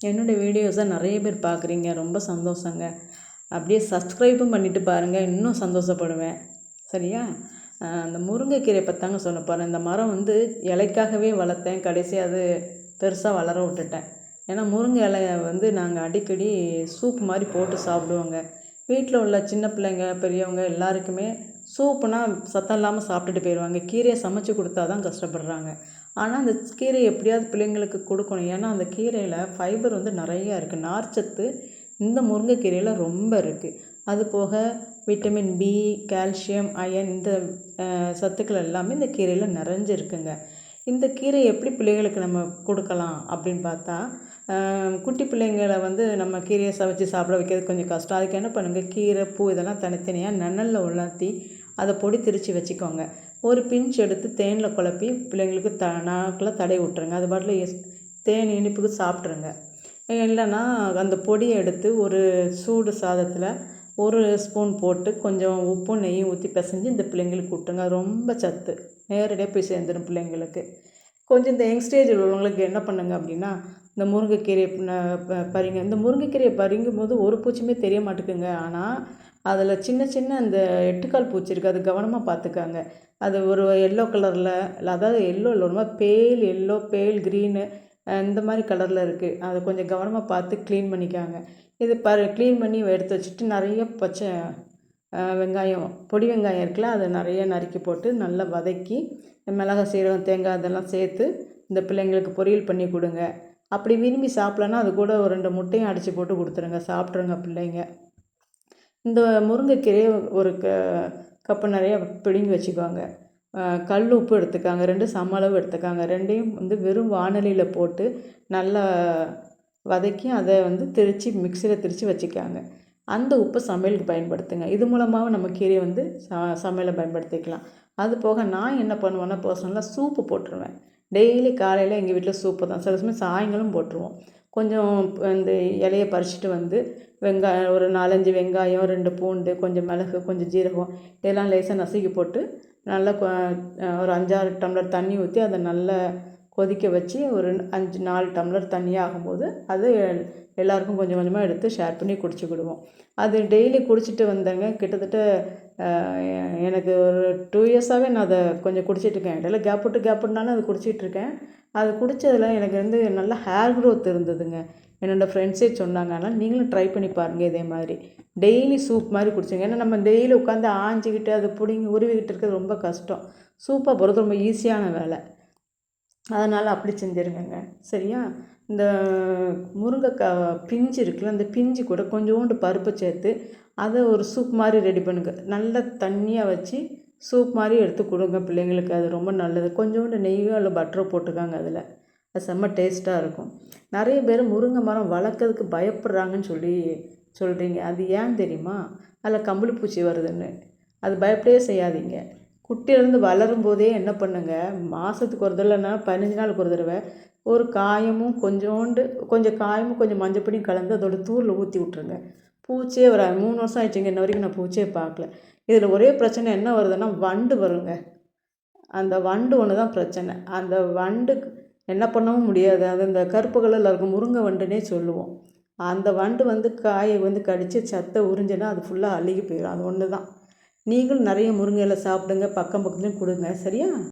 என்னுடைய வீடியோஸை நிறைய பேர் பார்க்குறீங்க ரொம்ப சந்தோஷங்க. அப்படியே சப்ஸ்கிரைபும் பண்ணிவிட்டு பாருங்கள் இன்னும் சந்தோஷப்படுவேன். சரியா? அந்த முருங்கைக்கீரை பத்தாங்க சொல்ல போகிறேன் இந்த மரம் வந்து இலைக்காகவே வளர்த்தேன். கடைசி அது பெருசாக வளர விட்டுட்டேன். ஏன்னா முருங்கை இலையை வந்து நாங்கள் அடிக்கடி சூப் மாதிரி போட்டு சாப்பிடுவோங்க. வீட்டில் உள்ள சின்ன பிள்ளைங்க பெரியவங்க எல்லாருக்குமே சூப்புனா சத்தம் இல்லாமல் சாப்பிட்டுட்டு போயிடுவாங்க கீரையை சமைச்சு கொடுத்தா தான் கஷ்டப்படுறாங்க. ஆனால் அந்த கீரையை எப்படியாவது பிள்ளைங்களுக்கு கொடுக்கணும். ஏன்னா அந்த கீரையில் ஃபைபர் வந்து நிறையா இருக்குது நார்ச்சத்து இந்த முருங்கைக்கீரையில் ரொம்ப இருக்குது அது போக விட்டமின் பி கால்சியம் அயன் இந்த சத்துக்கள் எல்லாமே இந்த கீரையில் நிறைஞ்சிருக்குங்க. இந்த கீரை எப்படி பிள்ளைகளுக்கு நம்ம கொடுக்கலாம் அப்படின்னு பார்த்தா குட்டி பிள்ளைங்களை வந்து நம்ம கீரையை சமைச்சி சாப்பிட வைக்கிறது கொஞ்சம் கஷ்டம். அதுக்கு என்ன பண்ணுங்கள் கீரை பூ இதெல்லாம் தனித்தனியாக நன்னலில் உலர்த்தி அதை பொடி திரித்து வச்சுக்கோங்க. ஒரு பிஞ்ச் எடுத்து தேனில் குழப்பி பிள்ளைங்களுக்கு த நாக்கில் தடை விட்ருங்க அது பாட்டில் எஸ் தேன் இனிப்புக்கு சாப்பிட்ருங்க இல்லைன்னா அந்த பொடியை எடுத்து ஒரு சூடு சாதத்தில் ஒரு ஸ்பூன் போட்டு கொஞ்சம் உப்பும் நெய்யும் ஊற்றி பிசைஞ்சு இந்த பிள்ளைங்களுக்கு விட்டுருங்க ரொம்ப சத்து. நேரடியாக போய் சேர்ந்துடும் பிள்ளைங்களுக்கு. கொஞ்சம் இந்த யங்ஸ்டேஜ் உள்ளவங்களுக்கு என்ன பண்ணுங்க அப்படின்னா இந்த முருங்கைக்கீரையை பறிங்க. இந்த முருங்கைக்கீரையை பறிங்கும் போது ஒரு பூச்சியுமே தெரிய மாட்டேங்குங்க ஆனால் அதில் சின்ன சின்ன அந்த எட்டுக்கால் பூச்சி இருக்குது அது கவனமாக பார்த்துக்காங்க அது ஒரு எல்லோ கலரில் அதாவது எல்லோ இல்லை ஒரு மாதிரி பேல் எல்லோ பேல் க்ரீனு இந்த மாதிரி கலரில் இருக்குது அதை கொஞ்சம் கவனமாக பார்த்து க்ளீன் பண்ணிக்காங்க. இது ப க்ளீன் பண்ணி எடுத்து வச்சுட்டு நிறைய பச்சை வெங்காயம் பொடி வெங்காயம் இருக்குல்ல அதை நிறைய நறுக்கி போட்டு நல்லா வதக்கி மிளகா சீரகம் தேங்காய் இதெல்லாம் சேர்த்து இந்த பிள்ளைங்களுக்கு பொரியல் பண்ணி கொடுங்க. அப்படி விரும்பி சாப்பிட்லன்னா அது கூட ஒரு ரெண்டு முட்டையும் அடித்து போட்டு கொடுத்துருங்க. சாப்பிட்ருங்க பிள்ளைங்க. இந்த முருங்கைக்கீரையை ஒரு க கப்பு நிறைய பிடுங்கி வச்சுக்குவாங்க. கல் உப்பு எடுத்துக்காங்க ரெண்டு சம அளவு எடுத்துக்காங்க. ரெண்டையும் வந்து வெறும் வானலியில் போட்டு நல்லா வதக்கி அதை வந்து திரித்து மிக்சியில் திரித்து வச்சுக்காங்க அந்த உப்பை சமையலுக்கு பயன்படுத்துங்க. இது மூலமாகவும் நம்ம கீரையை வந்து ச சமையலை பயன்படுத்திக்கலாம். அது போக நான் என்ன பண்ணுவேன்னா பர்சனலாக சூப்பு போட்டுருவேன். டெய்லி காலையில் எங்கள் வீட்டில் சூப்பு தான். சில சமயம் சாயங்காலம் போட்டுருவோம். கொஞ்சம் இந்த இலைய பறிச்சுட்டு வந்து வெங்காயம் ஒரு நாலஞ்சு வெங்காயம் ரெண்டு பூண்டு கொஞ்சம் மிளகு கொஞ்சம் ஜீரகம் இதெல்லாம் லேசாக நசுக்கி போட்டு நல்லா ஒரு அஞ்சாறு டம்ளர் தண்ணி ஊற்றி அதை நல்லா கொதிக்க வச்சு ஒரு அஞ்சு நாலு டம்ளர் தண்ணியாக ஆகும்போது அது எல்லாருக்கும் கொஞ்சம் கொஞ்சமாக எடுத்து ஷேர் பண்ணி குடிச்சுக்கிடுவோம். அது டெய்லி குடிச்சிட்டு வந்தேங்க கிட்டத்தட்ட எனக்கு ஒரு டூ இயர்ஸாகவே நான் அதை கொஞ்சம் குடிச்சிட்ருக்கேன் இடையில கேப் விட்டு கேப் விட்டுனாலும் அது குடிச்சிட்ருக்கேன் அது குடித்ததில் எனக்கு வந்து நல்ல ஹேர் க்ரோத் இருந்ததுங்க. என்னோடய ஃப்ரெண்ட்ஸே சொன்னாங்க. அதனால் நீங்களும் ட்ரை பண்ணி பாருங்கள் இதே மாதிரி. டெய்லி சூப் மாதிரி குடிச்சிங்க. ஏன்னா நம்ம டெய்லி உட்காந்து ஆஞ்சிக்கிட்டு அதை பிடிங்கி உருவிக்கிட்டு இருக்கிறது ரொம்ப கஷ்டம். சூப்பாக போகிறது ரொம்ப ஈஸியான வேலை. அதனால் அப்படி செஞ்சுருங்கங்க. சரியா? இந்த முருங்கைக்காய் பிஞ்சு இருக்குல்ல அந்த பிஞ்சு கூட கொஞ்சோண்டு பருப்பு சேர்த்து அதை ஒரு சூப் மாதிரி ரெடி பண்ணுங்க. நல்லா தண்ணியாக வச்சு சூப் மாதிரி எடுத்து கொடுங்க பிள்ளைங்களுக்கு. அது ரொம்ப நல்லது. கொஞ்சோண்டு நெய்யோ இல்லை பட்டரோ போட்டுக்காங்க அதில். அது செம்ம டேஸ்ட்டாக இருக்கும். நிறைய பேர் முருங்கை மரம் வளர்க்கறதுக்கு பயப்படுறாங்கன்னு சொல்லி சொல்கிறீங்க அது ஏன் தெரியுமா? அதில் கம்பளி பூச்சி வருதுன்னு. அது பயப்படவே செய்யாதீங்க. குட்டியிலேருந்து வளரும் போதே என்ன பண்ணுங்க? மாதத்துக்கு ஒரு தடவைனா பதினஞ்சு நாளுக்கு ஒரு தடவை ஒரு காயமும் கொஞ்சோண்டு கொஞ்சம் காயமும் கொஞ்சம் மஞ்சப்பொடியும் கலந்து அதோட தூரில் ஊற்றி விட்ருங்க பூச்சியே வராது. மூணு வருஷம் ஆயிடுச்சுங்க இன்ன வரைக்கும் நான் பூச்சியே பார்க்கல. இதில் ஒரே பிரச்சனை என்ன வருதுன்னா வண்டு வருங்க. அந்த வண்டு ஒன்று தான் பிரச்சனை. அந்த வண்டு என்ன பண்ணவும் முடியாது. அது இந்த கருப்பு கலரில் இருக்கும் முருங்கை வண்டுனே சொல்லுவோம். அந்த வண்டு வந்து காயை வந்து கடித்து சத்தை உறிஞ்சுன்னா அது ஃபுல்லாக அழுகி போயிடும் அது ஒன்று தான் நீங்களும் நிறைய முருங்கை இலை சாப்பிடுங்க பக்கம் பக்கத்துலேயும் கொடுங்க. சரியா?